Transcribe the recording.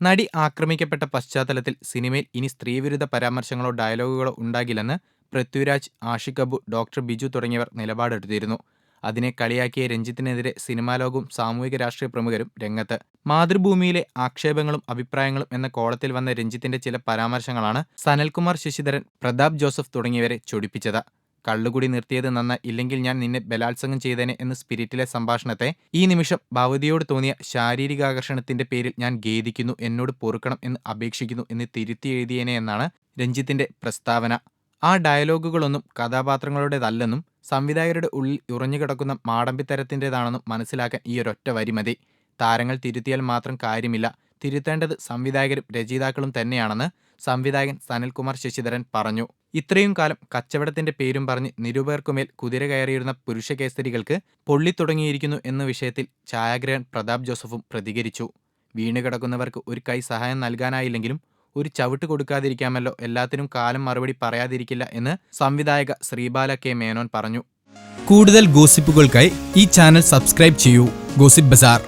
നടി ആക്രമിക്കപ്പെട്ട പശ്ചാത്തലത്തിൽ സിനിമയിൽ ഇനി സ്ത്രീവിരുദ്ധ പരാമർശങ്ങളോ ഡയലോഗുകളോ ഉണ്ടാകില്ലെന്ന് പൃഥ്വിരാജ് ആഷിഖ് അബു ഡോക്ടർ ബിജു തുടങ്ങിയവർ നിലപാടെടുത്തിരുന്നു. അതിനെ കളിയാക്കിയ രഞ്ജിത്തിനെതിരെ സിനിമാലോകവും സാമൂഹിക രാഷ്ട്രീയ പ്രമുഖരും രംഗത്ത്. മാതൃഭൂമിയിലെ ആക്ഷേപങ്ങളും അഭിപ്രായങ്ങളും എന്ന കോളത്തിൽ വന്ന രഞ്ജിത്തിന്റെ ചില പരാമർശങ്ങളാണ് സനൽകുമാർ ശശിധരൻ പ്രതാപ് ജോസഫ് തുടങ്ങിയവരെ ചൊടിപ്പിച്ചത്. കള്ളുകുടി നിർത്തിയത് നന്ന ഇല്ലെങ്കിൽ ഞാൻ നിന്നെ ബലാത്സംഗം ചെയ്തേനെ എന്ന സ്പിരിറ്റിലെ സംഭാഷണത്തെ ഈ നിമിഷം ഭവതിയോട് തോന്നിയ ശാരീരികാകർഷണത്തിന്റെ പേരിൽ ഞാൻ ഖേദിക്കുന്നു എന്നോട് പൊറുക്കണം എന്ന് അപേക്ഷിക്കുന്നു എന്ന് തിരുത്തി എഴുതിയേനെ എന്നാണ് രഞ്ജിത്തിന്റെ പ്രസ്താവന. ആ ഡയലോഗുകളൊന്നും കഥാപാത്രങ്ങളുടേതല്ലെന്നും സംവിധായകരുടെ ഉള്ളിൽ ഉറഞ്ഞുകിടക്കുന്ന മാടമ്പിത്തരത്തിന്റെതാണെന്നും മനസ്സിലാക്കാൻ ഈ ഒരൊറ്റ വരി മതി. താരങ്ങൾ തിരുത്തിയാൽ മാത്രം കാര്യമില്ല തിരുത്തേണ്ടത് സംവിധായകരും രചയിതാക്കളും തന്നെയാണെന്ന് സംവിധായകൻ സനൽകുമാർ ശശിധരൻ പറഞ്ഞു. ഇത്രയും കാലം കച്ചവടത്തിന്റെ പേരും പറഞ്ഞ് നിരൂപകർക്കുമേൽ കുതിര കയറിയിരുന്ന പുരുഷകേസരികൾക്ക് പൊള്ളിത്തുടങ്ങിയിരിക്കുന്നു എന്ന വിഷയത്തിൽ ഛായാഗ്രഹൻ പ്രതാപ് ജോസഫും പ്രതികരിച്ചു. വീണുകിടക്കുന്നവർക്ക് ഒരു കൈ സഹായം നൽകാനായില്ലെങ്കിലും ഒരു ചവിട്ട് കൊടുക്കാതിരിക്കാമല്ലോ എല്ലാത്തിനും കാലം മറുപടി പറയാതിരിക്കില്ല എന്ന് സംവിധായക ശ്രീബാല കെ മേനോൻ പറഞ്ഞു. കൂടുതൽ ഗോസിപ്പുകൾക്കായി ഈ ചാനൽ സബ്സ്ക്രൈബ് ചെയ്യൂ. Gossip bazaar.